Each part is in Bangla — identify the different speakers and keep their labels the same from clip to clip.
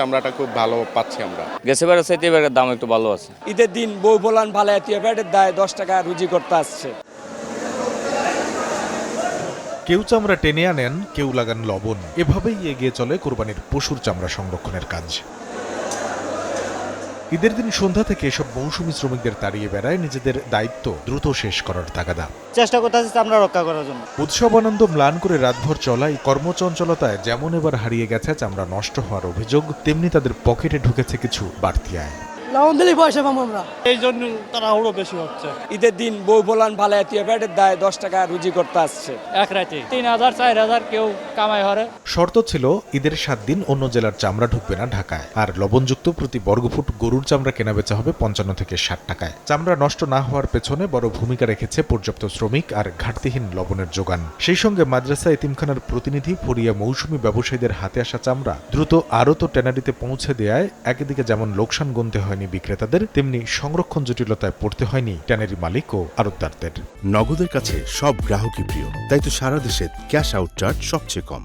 Speaker 1: চামড়াটা খুব ভালো পাচ্ছি আমরা।
Speaker 2: গেছে বেড়া চাইতে এবারের দাম একটু ভালো আছে।
Speaker 3: ঈদের দিন বউ বলান ভালো এত পেটের দায় দশ টাকা রুজি করতে আসছে।
Speaker 4: কেউ চামড়া টেনে আনেন কেউ লাগান লবণ। এভাবেই এগিয়ে চলে কোরবানির পশুর চামড়া সংরক্ষণের কাজ। ঈদের দিন সন্ধ্যা থেকে এসব মৌসুমী শ্রমিকদের তাড়িয়ে বেড়ায় নিজেদের দায়িত্ব দ্রুত শেষ করার তাগাদা।
Speaker 5: চেষ্টা করতেছি আমরা রক্ষা করার জন্য।
Speaker 4: উৎসব আনন্দ ম্লান করে রাতভর চলাই কর্মচঞ্চলতায় যেমন এবার হারিয়ে গেছে চামড়া নষ্ট হওয়ার অভিযোগ তেমনি তাদের পকেটে ঢুকেছে কিছু বাড়তি আয়।
Speaker 6: লবণ দিলেই পয়সা পাবো আমরা।
Speaker 5: এই জন্য তাড়াহুড়ো বেশি হচ্ছে।
Speaker 3: ঈদের দিন বউ বলান ভালো এত পেটের দায় দশ টাকা রুজি করতে আসছে।
Speaker 5: এক রাতে। তিন হাজার চার হাজার কেউ কামাই হরে।
Speaker 4: শর্ত ছিল ঈদের সাত দিন অন্য জেলার চামড়া ঢুকবে না ঢাকায়। আর লবণযুক্ত প্রতি বর্গফুট গরুর চামড়া কেনা বেচা হবে পঞ্চান্ন থেকে ষাট টাকায়। চামড়া নষ্ট না হওয়ার পেছনে বড় ভূমিকা রেখেছে পর্যাপ্ত শ্রমিক আর ঘাটতিহীন লবণের যোগান। সেই সঙ্গে মাদ্রাসা এতিমখানার প্রতিনিধি ফরিয়া মৌসুমী ব্যবসায়ীদের হাতে আসা চামড়া দ্রুত আরও তো ট্যানারিতে পৌঁছে দেয়ায় একদিকে যেমন লোকসান গুনতে হয়নি বিক্রেতাদের তেমনি সংরক্ষণ জটিলতায় পড়তে হয়নি ট্যানারি মালিক ও আড়তদারদের
Speaker 7: নগদের কাছে সব গ্রাহকই প্রিয় তাই তো সারা দেশে ক্যাশ আউট চার্জ সবচেয়ে কম।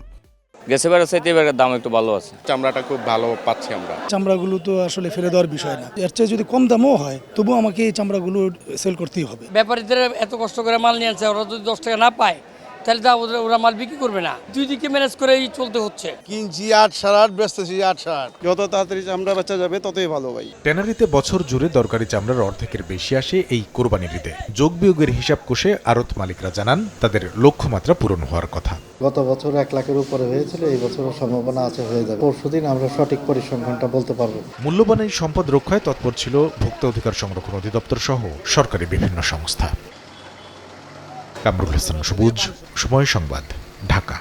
Speaker 2: গেছে বেড়ে চাইতে এবারের দাম একটু ভালো আছে।
Speaker 1: চামড়াটা খুব ভালো পাচ্ছি আমরা।
Speaker 6: চামড়াগুলো তো আসলে ফেলে দেওয়ার বিষয় না। এর চেয়ে যদি কম দামও হয় তবু আমাকে এই চামড়াগুলো সেল করতেই হবে।
Speaker 8: ব্যাপারীদের এত কষ্ট করে মাল নিয়ে ওরা যদি দশ টাকা না পায় তাহলে তা ওদের- ওরা মাল বিক্রি করবে না। দুই দিকে ম্যানেজ করেই চলতে হচ্ছে।
Speaker 9: কিনছি আট সার আট বেচতেছি আট সার। যত তাড়াতাড়ি চামড়া বেচা যাবে ততই ভালো ভাই।
Speaker 4: ট্যানারিতে বছর জুড়ে দরকারি চামড়ার অর্ধেকের বেশি আসে এই কোরবানির ঈদে। যোগ বিয়োগের হিসাব কষে আড়ত মালিকরা জানান তাদের লক্ষ্যমাত্রা পূরণ হওয়ার কথা।
Speaker 10: গত বছর এক লাখের উপরে হয়েছিল এই বছরও সম্ভাবনা আছে হয়ে যাবে। পরশুদিন আমরা সঠিক পরিসংখ্যানটা বলতে পারব।
Speaker 4: মূল্যবান এই সম্পদ রক্ষায় তৎপর ছিল ভোক্তা অধিকার সংরক্ষণ অধিদপ্তর সহ সরকারি বিভিন্ন সংস্থা। কামরুল হাসান সবুজ সময় সংবাদ ঢাকা।